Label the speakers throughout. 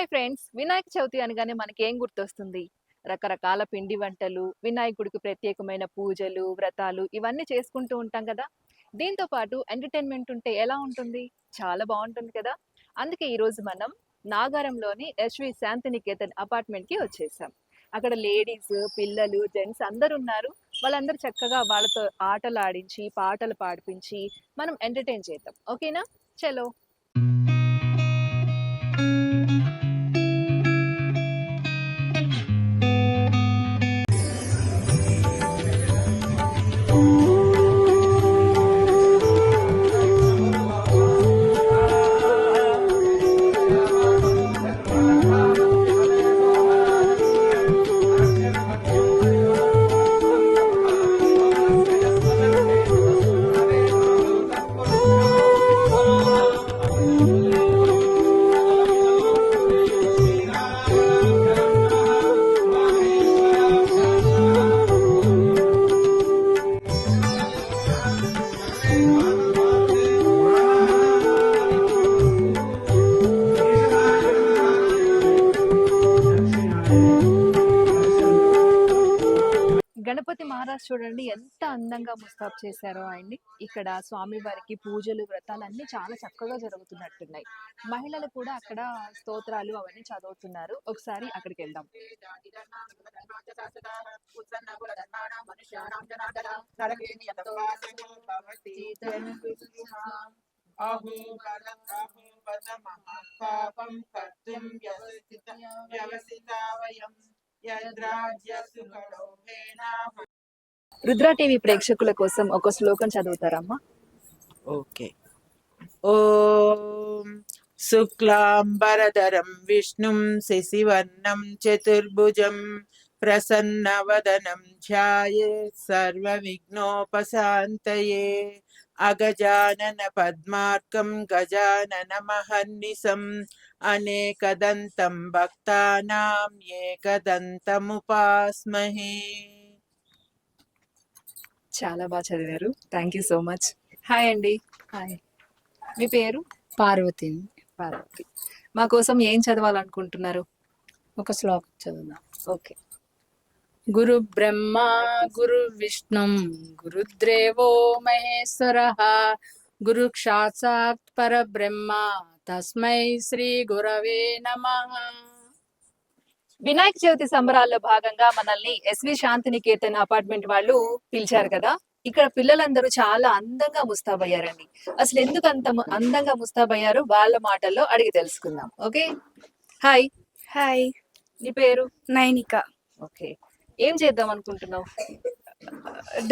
Speaker 1: Hi friends Vinayaka Chavithi అనగానే మనకి ఏం గుర్తొస్తుంది రకరకాల పిండి వంటలు వినాయకుడికి ప్రత్యేకమైన పూజలు వ్రతాలు ఇవన్నీ చేసుకుంటూ ఉంటాం కదా దీంతో పాటు ఎంటర్టైన్మెంట్ ఉంటే ఎలా ఉంటుంది చాలా బాగుంటుంది కదా అందుకే ఈరోజు మనం నాగారంలోని యశ్వి శాంతినికేతన్ అపార్ట్మెంట్కి వచ్చేసాం అక్కడ లేడీస్ పిల్లలు జెంట్స్ అందరు ఉన్నారు వాళ్ళందరూ చక్కగా వాళ్ళతో ఆటలు ఆడించి పాటలు పాడిపించి మనం ఎంటర్టైన్ చేద్దాం ఓకేనా చలో చూడండి ఎంత అందంగా ముస్తాబ్ చేశారో ఆయన్ని ఇక్కడ స్వామివారికి పూజలు వ్రతాలు అన్ని చాలా చక్కగా జరుగుతున్నట్టున్నాయి మహిళలు కూడా అక్కడ స్తోత్రాలు అవన్నీ చదువుతున్నారు ఒకసారి అక్కడికి వెళ్దాం పాపం కర్తుం రుద్ర టీవీ ప్రేక్షకుల కోసం ఒక శ్లోకం చదువుతారమ్మా
Speaker 2: ఓకే ఓ శుక్లాంబరధరం విష్ణుం శశివర్ణం చతుర్భుజం ప్రసన్నవదనం ధ్యాయే సర్వవిఘ్నోపశాంతయే అగజానన పద్మార్కం గజానన మహర్నిసం అనేకదంతం భక్తానాం ఏకదంతముపాస్మహే
Speaker 1: చాలా బాగా చదివారు thank you so much hi అండి హాయ్ మీ పేరు పార్వతి పార్వతి మా కోసం ఏం చదవాలనుకుంటున్నారు ఒక శ్లోకం చదువుదాం ఓకే
Speaker 2: గురు బ్రహ్మ గురు విష్ణు గురుద్రేవో మహేశ్వర గురు పర బ్రహ్మ తస్మై శ్రీ గురవే నమః
Speaker 1: వినాయక చవితి సంబరాల్లో భాగంగా మనల్ని ఎస్వి శాంతినికేతన్ అపార్ట్మెంట్ వాళ్ళు పిలిచారు కదా ఇక్కడ పిల్లలందరూ చాలా అందంగా ముస్తాబయ్యారండి అసలు ఎందుకు అంత అందంగా ముస్తాబయ్యారు వాళ్ళ మాటల్లో అడిగి తెలుసుకుందాం ఓకే హాయ్ హాయ్ నీ పేరు నైనిక ఓకే ఏం చేద్దాం అనుకుంటున్నావు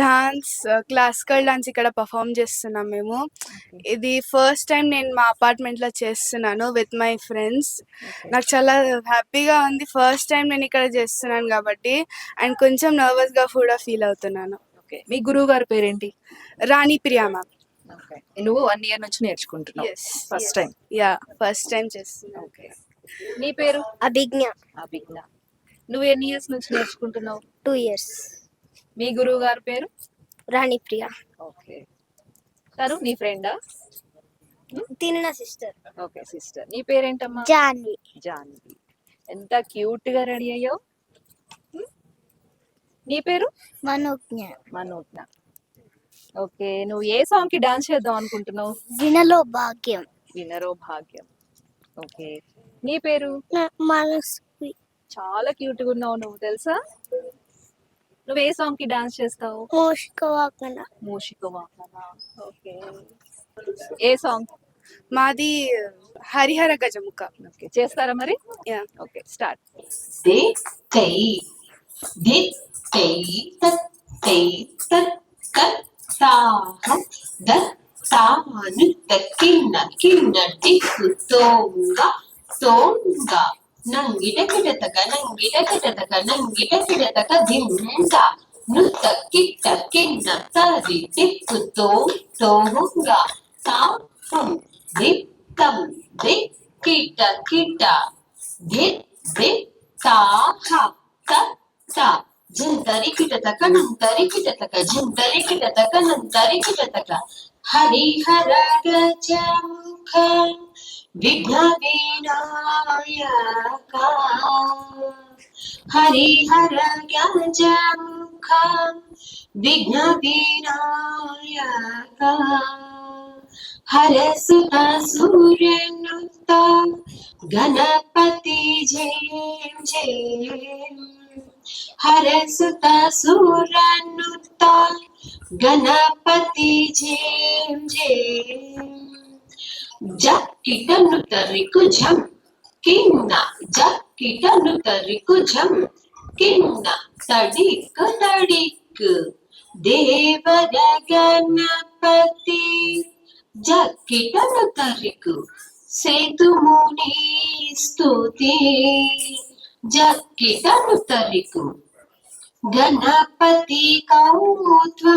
Speaker 3: డాన్స్ క్లాసికల్ డాన్స్ ఇక్కడ పర్ఫామ్ చేస్తున్నాం మేము ఇది ఫస్ట్ టైం నేను మా అపార్ట్మెంట్ లో చేస్తున్నాను విత్ మై ఫ్రెండ్స్ నాకు చాలా హ్యాపీగా ఉంది ఫస్ట్ టైం నేను ఇక్కడ చేస్తున్నాను కాబట్టి అండ్ కొంచెం నర్వస్ గా కూడా ఫీల్ అవుతున్నాను
Speaker 1: ఓకే మీ గురువు గారి పేరేంటి
Speaker 3: రాణి ప్రియా మ్యామ్
Speaker 1: నువ్వు వన్ ఇయర్ నుంచి నేర్చుకుంటున్నావు first time
Speaker 3: yeah first time చేస్తున్నా
Speaker 1: నీ పేరు అభిజ్ఞ అభిజ్ఞ నువ్వు ఎన్ని ఇయర్స్ నుంచి నేర్చుకుంటున్నావు టూ ఇయర్స్ మీ గురువు గారి పేరు రాణి ప్రియా ఓకే నీ ఫ్రెండా
Speaker 4: తిన సిస్టర్
Speaker 1: ఓకే సిస్టర్ నీ పేరేంటమ్మా జాన్వి జాన్వి ఎంత క్యూట్ గా రెడీ అయ్యో నీ పేరు మనోజ్ఞ మనోజ్ఞ ఓకే నువ్వు ఏ సాంగ్ కి డాన్స్ చేద్దాం అనుకుంటున్నావు
Speaker 4: వినలో భాగ్యం
Speaker 1: వినరో భాగ్యం ఓకే నీ పేరు
Speaker 5: మనస్వి
Speaker 1: చాలా క్యూట్ గా ఉన్నావు నువ్వు తెలుసా నువ్వు ఏ సాంగ్ కి డాన్స్ చేస్తావు
Speaker 5: మోషికవాకన
Speaker 1: మోషికవాకన ఓకే ఏ సాంగ్ మాది హరిహర గజముఖ ఓకే చేస్తారా మరి యా ఓకే స్టార్ట్ సిక్స్ కై దిక్ కై తత్ కై సాను దక్కిన కిన్న దిక్కు తోంగ తోంగ ನಂಗಿಟಕಿಡತಕ ನಂಗಿಟಕಿಡತಕ ನಂಗಿಟಕಿಡತಕ ಧಿಂಗ ನೃತ ಕಿಟ್ಟ ಕಿನ್ನ ತರಿ ತಿಕ್ಕು ತೋ ತೋಹುಂಗ ತಾಪಂ ದಿತ್ತಂ ದಿಕ್ ಕಿಟ ಕಿಟ ದಿಕ್ ದಿಕ್ ತಾಹ ತತ್ತ झिंतरी किटतक नंतरी किटतक झिंतरी किटतक नंतरी किटतक हरिहर गजमुख विघ्नविनायका हरिहर गजमुखा विघ्नविनायका हरसुरनुता गणपति जय जय हरसुरनुता गणपति जय जय जब कीटन तरिकु झम किंगना जब कीटन तरिकु कीटनुतरिकुझं किं न तडिक् तडिक् देवरगणपति सेतु मुनि स्तुति कीटन तरिकु गणपति कौ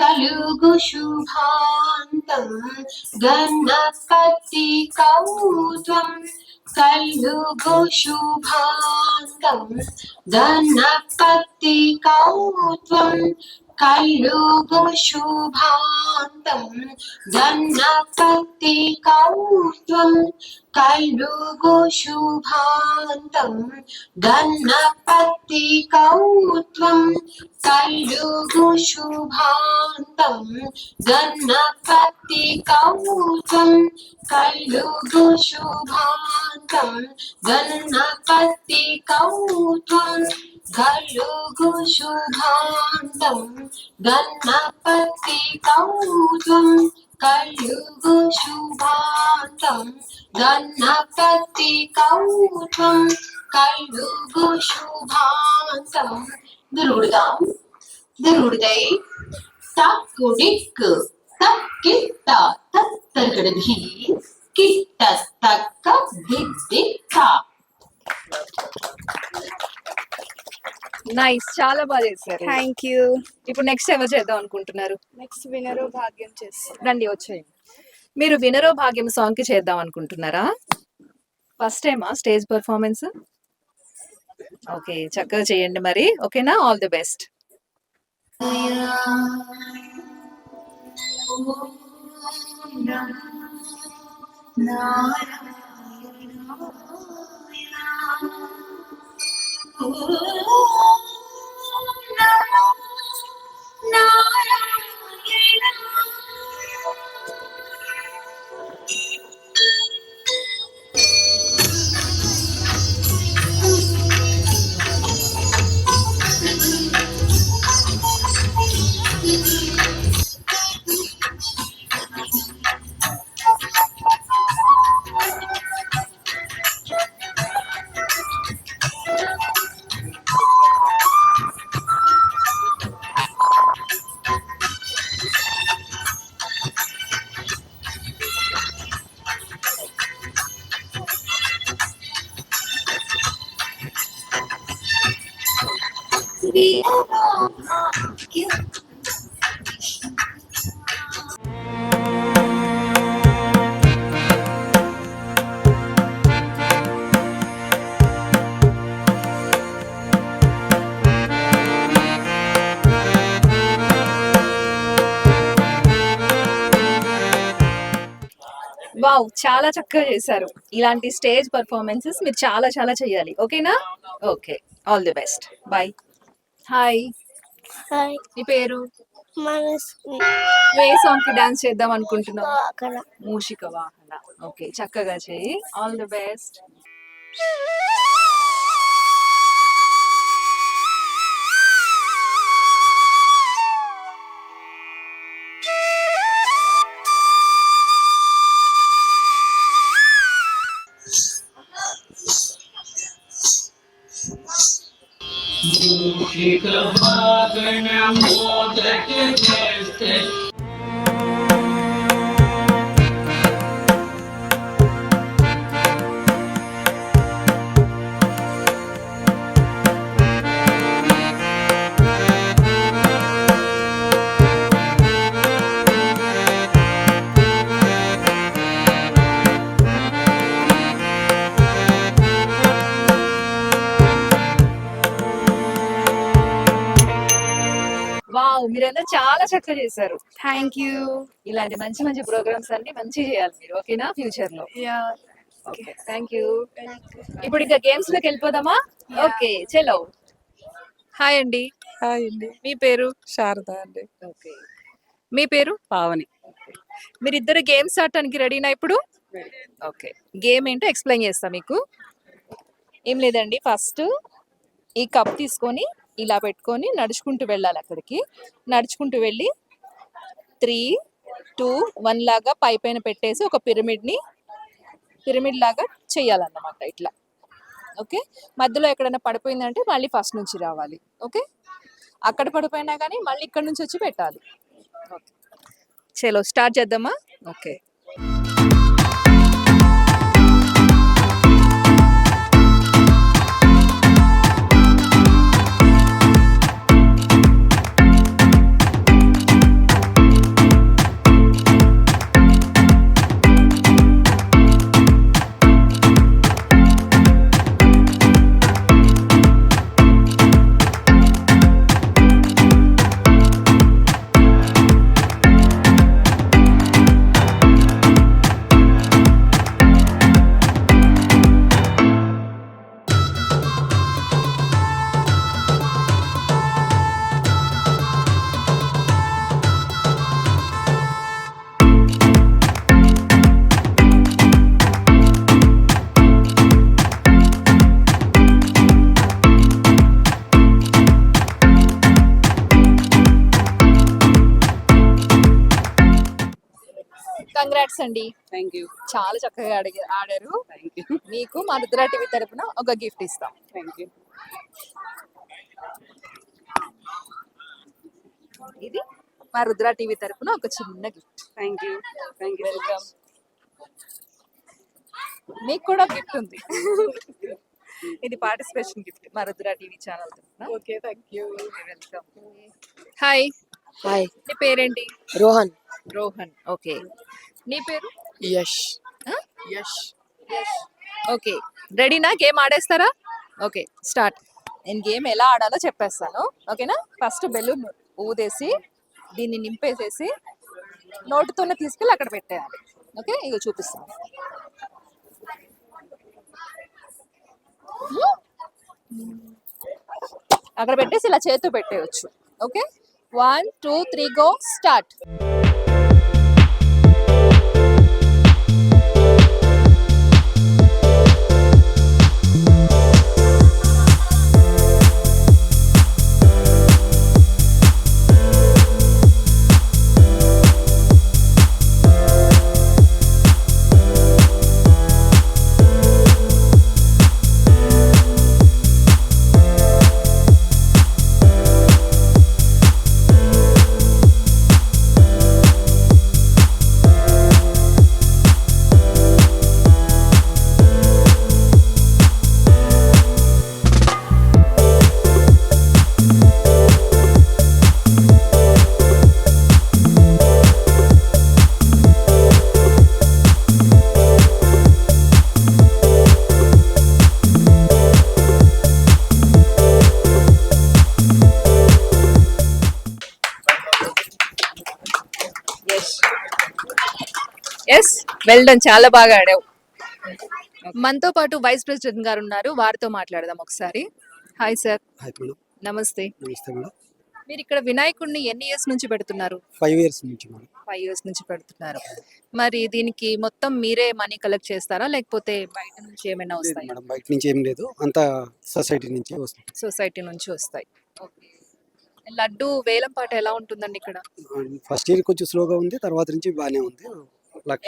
Speaker 1: కలుగు శుభాంతం గణపతి కౌత్వం కలుగు శుభాంతం గణపతి కౌత్వం కలుగుశుభాంతం ధనపతి కౌత్వం కలుగుశుభాంతం ధనపతి కౌత్వం కలుగుశుభాంతం గణపతి కౌత్వం కలుగుశుభాంతం గణపతి కౌత్వం गलुगुशुधाण्डं गन्नपतिकौलं कलुगुशुभाण्डं गन्नपतिकौलं कलुगुशुभाण्डं गरुडगां गरुडदे तक्कुडिक् तक्कित्त तत्तर्गडभिः कित्तस्तक्क दिक् दिक्का నైస్ చాలా బాగా చేశారు థ్యాంక్ యూ ఇప్పుడు నెక్స్ట్ ఎవరు చేద్దాం అనుకుంటున్నారు
Speaker 3: నెక్స్ట్ వినరో భాగ్యం చేసి
Speaker 1: రండి వచ్చేయండి మీరు వినరో భాగ్యం సాంగ్ కి చేద్దాం అనుకుంటున్నారా ఫస్ట్ టైమా స్టేజ్ పర్ఫార్మెన్స్ ఓకే చక్కగా చేయండి మరి ఓకేనా all the best Narayana Oh. Wow చాలా చక్కగా చేశారు ఇలాంటి స్టేజ్ పర్ఫార్మెన్సెస్ మీరు చాలా చాలా చేయాలి ఓకేనా okay all the best bye hi hi నీ పేరు మనసు ఏ సాంగ్ కి డాన్స్ చేద్దాం
Speaker 5: అనుకుంటున్నావు
Speaker 1: మూషిక వాహన ఓకే చక్కగా చేయి all the best Take a hug I'm wow మీరందరూ చాలా చక్కగా చేశారు థ్యాంక్ యూ ఇలాంటి మంచి మంచి ప్రోగ్రామ్స్ అన్ని మంచి చేయాలి మీరు ఓకేనా ఫ్యూచర్ లో థ్యాంక్ యూ ఇప్పుడు ఇంకా గేమ్స్ లోకి వెళ్ళిపోదామా ఓకే చలో హాయ్ అండి హాయ్ అండి మీ పేరు
Speaker 2: శారద అండి
Speaker 1: ఓకే మీ పేరు పావని మీరిద్దరు గేమ్స్ ఆడటానికి రెడీనా ఇప్పుడు ఓకే గేమ్ ఏంటో ఎక్స్ప్లెయిన్ చేస్తా మీకు ఏం లేదండి ఫస్ట్ ఈ కప్ తీసుకొని ఇలా పెట్టుకొని నడుచుకుంటూ వెళ్ళాలి అక్కడికి నడుచుకుంటూ వెళ్ళి త్రీ టూ వన్ లాగా పై పైన పెట్టేసి ఒక పిరమిడ్ని పిరమిడ్ లాగా చేయాలన్నమాట ఇట్లా ఓకే మధ్యలో ఎక్కడైనా పడిపోయిందంటే మళ్ళీ ఫస్ట్ నుంచి రావాలి ఓకే అక్కడ పడిపోయినా కానీ మళ్ళీ ఇక్కడ నుంచి వచ్చి పెట్టాలి ఓకే చలో స్టార్ట్ చేద్దామా ఓకే అండి థ్యాంక్ యూ చాలా చక్కగా అడిగి ఆడారు మీకు మా రుద్ర టీవీ తరపున ఒక గిఫ్ట్ ఇస్తాం థ్యాంక్ యూ ఇది మా రుద్ర టీవీ తరపున ఒక చిన్న gift
Speaker 2: thank you thank you
Speaker 1: welcome మీకు కూడా గిఫ్ట్ ఉంది ఇది పార్టిసిపేషన్ గిఫ్ట్ మా Rudra TV channel
Speaker 2: okay thank you welcome hi hi మీ పేరేంటి రోహన్
Speaker 1: రోహన్ ఓకే నీ పేరు యష్ యష్ ఓకే రెడీనా గేమ్ ఆడేస్తారా ఓకే స్టార్ట్ నేను గేమ్ ఎలా ఆడాలో చెప్పేస్తాను ఓకేనా ఫస్ట్ బెలూన్ ఊదేసి దీన్ని నింపేసేసి నోటుతోనే తీసుకెళ్ళి అక్కడ పెట్టేయాలి ఓకే ఇక చూపిస్తాను అక్కడ పెట్టేసి ఇలా చేతు పెట్టేయచ్చు okay one two three go start yes well done చాలా బాగా ఆడావు మనతో పాటు వైస్ ప్రెసిడెంట్ గారు ఉన్నారు వారితో మాట్లాడదాం ఒకసారి హాయ్ సార్ నమస్తే మీరు ఇక్కడ వినాయకుడిని ఎన్ని ఇయర్స్ నుంచి పెడుతున్నారు
Speaker 6: ఫైవ్ ఇయర్స్ నుంచి
Speaker 1: ఫైవ్ ఇయర్స్ నుంచి పెడుతున్నారు మరి దీనికి మొత్తం మీరే మనీ కలెక్ట్ చేస్తారా లేకపోతే బయట నుంచి ఏమైనా వస్తాయి
Speaker 6: బయట నుంచి ఏం లేదు అంతా సొసైటీ నుంచి వస్తాయి
Speaker 1: సొసైటీ నుంచి వస్తాయి ఓకే లడ్డు వేలం పాట ఎలా ఉంటుందండి ఇక్కడ
Speaker 6: ఫస్ట్ ఇయర్ కొంచెం స్లోగా ఉంది తర్వాత నుంచి బాగానే ఉంది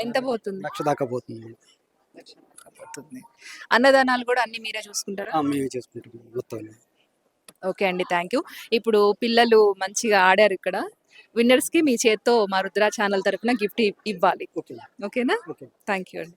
Speaker 6: ఎంత పోతుంది లక్ష దాకా పోతుంది
Speaker 1: అన్నదానాలు కూడా అన్ని మీరే చూసుకుంటారా
Speaker 6: మేమే చేసుకుంటాం మొత్తం
Speaker 1: ఓకే అండి థ్యాంక్ యూ ఇప్పుడు పిల్లలు మంచిగా ఆడారు ఇక్కడ విన్నర్స్ కి మీ చేత్తో మా రుద్రా ఛానల్ తరఫున గిఫ్ట్ ఇవ్వాలి ఓకేనా థ్యాంక్ యూ అండి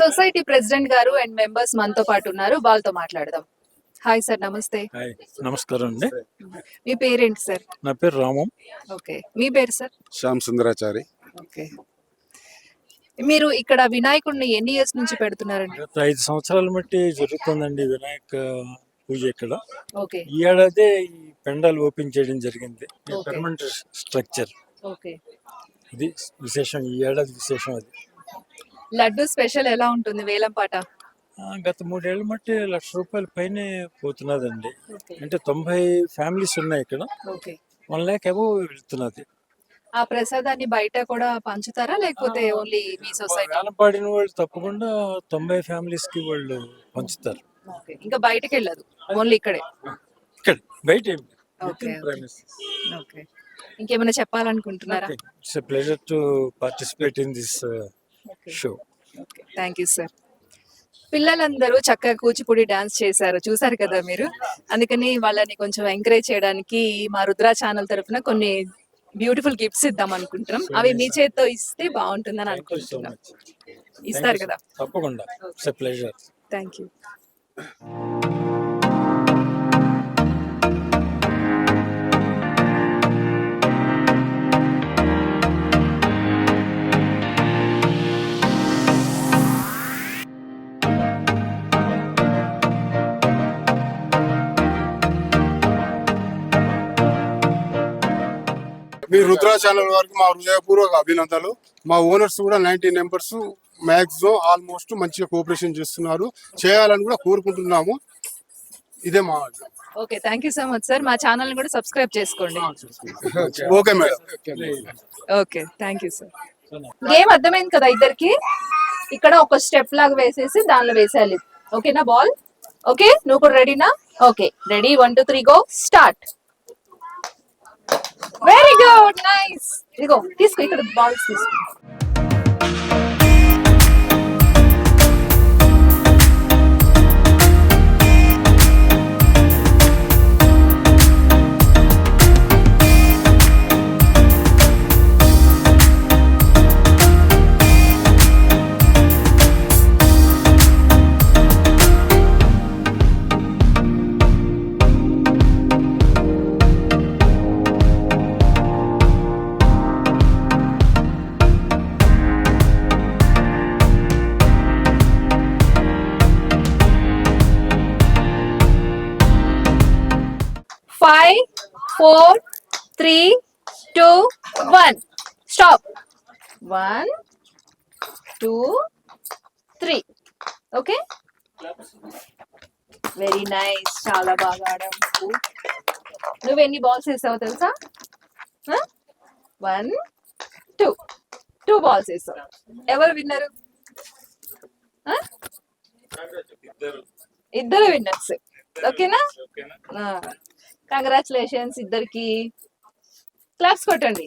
Speaker 1: సొసైటీ ప్రెసిడెంట్ గారు అండ్ మెంబర్స్ మనతో పాటు ఉన్నారు వాళ్ళతో మాట్లాడదాం హాయ్ సార్ నమస్తే
Speaker 7: హాయ్ నమస్కారం అండి
Speaker 1: మీ పేరేంటి సార్
Speaker 7: నా పేరు రామం
Speaker 1: ఓకే మీ పేరు సార్
Speaker 8: శ్యామ్ సుందరాచారి
Speaker 1: ఓకే మీరు ఇక్కడ వినాయకుడిని ఎన్ని ఇయర్స్ నుంచి పెడుతున్నారండి
Speaker 7: గత ఐదు సంవత్సరాల బట్టి జరుగుతుందండి వినాయక పూజ ఇక్కడ ఓకే ఈ ఏడాది ఈ పెండాలు ఓపెన్ చేయడం జరిగింది పెర్మనెంట్ స్ట్రక్చర్ ఓకే ఇది విశేషం ఈ ఏడాది విశేషం అది
Speaker 1: లడ్డు స్పెషల్ ఎలా ఉంటుంది వేలంపాట
Speaker 7: గత మూడేళ్ల మట్టి లక్ష రూపాయల పైనే పోతున్నదండి అంటే తొంభై ఫ్యామిలీస్ ఉన్నాయి ఇక్కడ వన్ ల్యాక్ ఏమో వెళ్తున్నది
Speaker 1: ఆ ప్రసాదాన్ని బయట కూడా పంచుతారా లేకపోతే ఓన్లీ మీ సొసైటీ
Speaker 7: వాళ్ళు తప్పకుండా తొంభై ఫ్యామిలీస్ కి వాళ్ళు పంచుతారు
Speaker 1: ఇంకా బయటకి వెళ్ళదు ఓన్లీ ఇక్కడే
Speaker 7: ఇక్కడ బయట
Speaker 1: ఇంకేమైనా చెప్పాలనుకుంటున్నారా it's
Speaker 7: pleasure to participate in this show
Speaker 1: thank you sir పిల్లలందరూ చక్కగా కూచిపూడి డాన్స్ చేశారు చూసారు కదా మీరు అందుకని వాళ్ళని కొంచెం ఎంకరేజ్ చేయడానికి మా రుద్రా ఛానల్ తరఫున కొన్ని బ్యూటిఫుల్ గిఫ్ట్స్ ఇద్దాం అనుకుంటున్నాం అవి మీ చేతితో ఇస్తే బాగుంటుందని అనుకుంటున్నాం ఇస్తారు కదా తప్పకుండా థ్యాంక్ యూ
Speaker 7: మీ రుద్రా ఛానల్ వారికి మా హృదయపూర్వక అభినందనలు మా ఓనర్స్ కూడా నైన్టీ మెంబర్స్ మ్యాక్సిమం ఆల్మోస్ట్ మంచిగా కోఆపరేషన్ చేస్తున్నారు చేయాలని కూడా కోరుకుంటున్నాము ఇదే మా
Speaker 1: okay thank you so much sir మా ఛానల్ కూడా సబ్స్క్రైబ్ చేసుకోండి
Speaker 7: okay madam
Speaker 1: okay thank you sir game అర్థమైంది కదా ఇద్దరికి ఇక్కడ ఒక స్టెప్ లాగా వేసేసి దానిలో వేసేయాలి ఓకేనా బాల్ ఓకే నువ్వు కూడా రెడీనా okay ready one two three go start very good nice ఇదిగో తీసుకో ఇక్కడ బాల్స్ తీసుకో five four three two one stop one two three okay very nice చాలా బాగా ఆడావు నువ్వు ఎన్ని బాల్స్ వేసావు తెలుసా వన్ టూ టూ బాల్స్ వేసావు ఎవరు విన్నారు ఇద్దరు విన్నర్స్ ఓకేనా కంగ్రాచులేషన్స్ ఇద్దరికి క్లాప్స్ కొట్టండి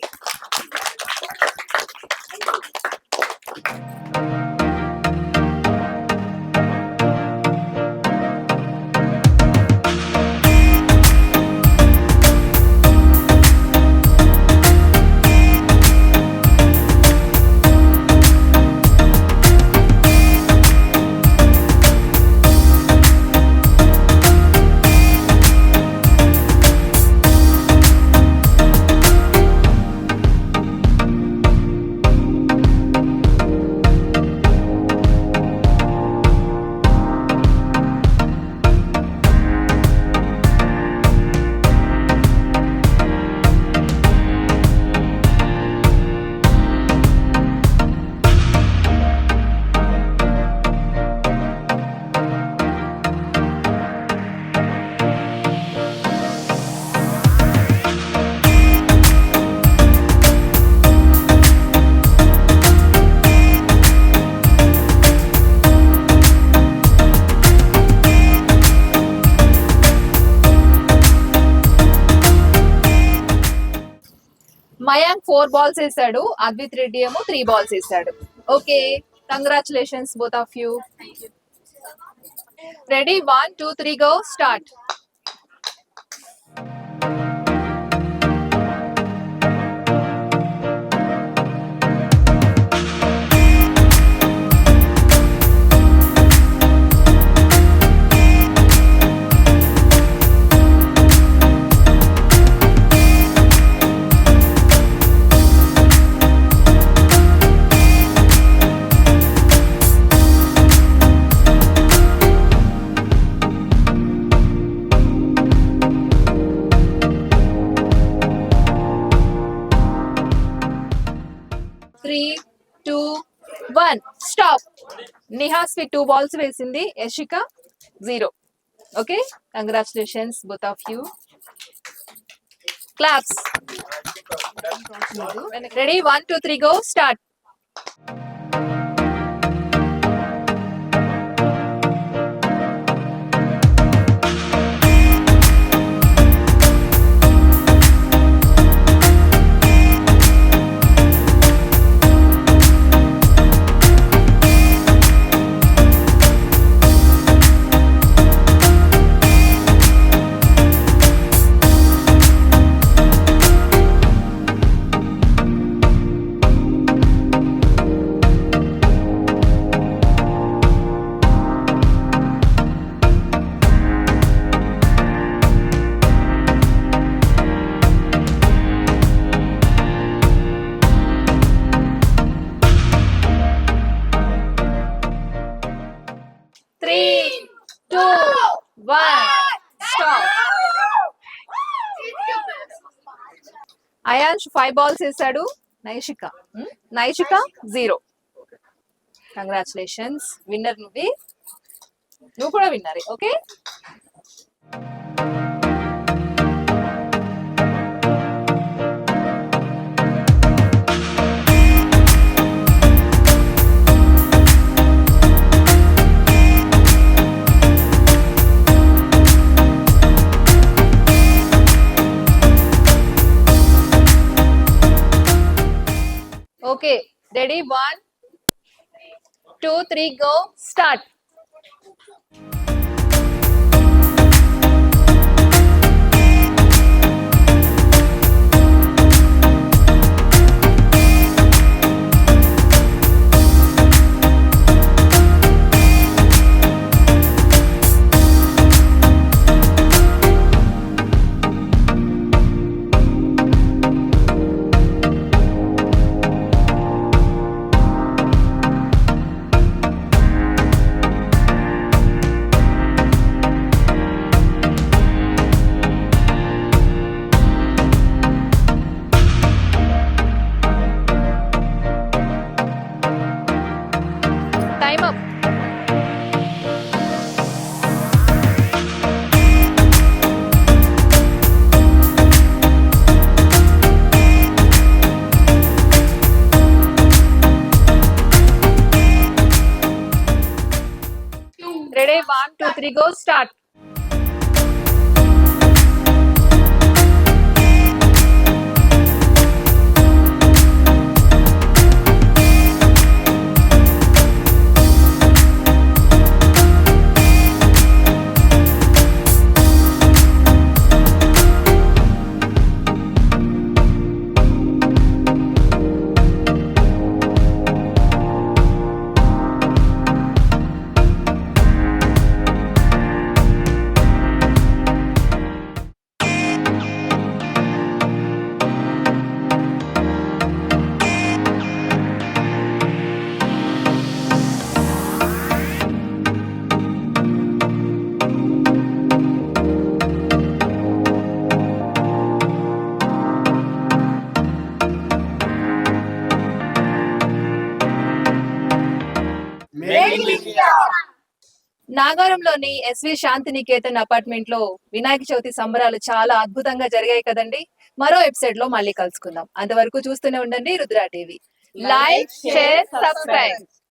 Speaker 1: ఫోర్ బాల్స్ వేసాడు అద్విత్ రెడ్డి ఏమో త్రీ బాల్స్ వేసాడు okay congratulations both of you ready one two three go start Nihasvi two balls వేసింది Yashika zero okay congratulations both of you claps ready one two three go start thank you stop Ayansh five balls వేసాడు Naishika Naishika zero congratulations winner నువ్వు నువ్వు కూడా విన్నరే okay Okay, ready? One, two, three, go. Start. Rodrigo, start. లోని SV Shantiniketan apartment లో వినాయక చవితి సంబరాలు చాలా అద్భుతంగా జరిగాయి కదండి మరో ఎపిసోడ్ లో మళ్ళీ కలుసుకుందాం అంతవరకు చూస్తూనే ఉండండి Rudra TV like share subscribe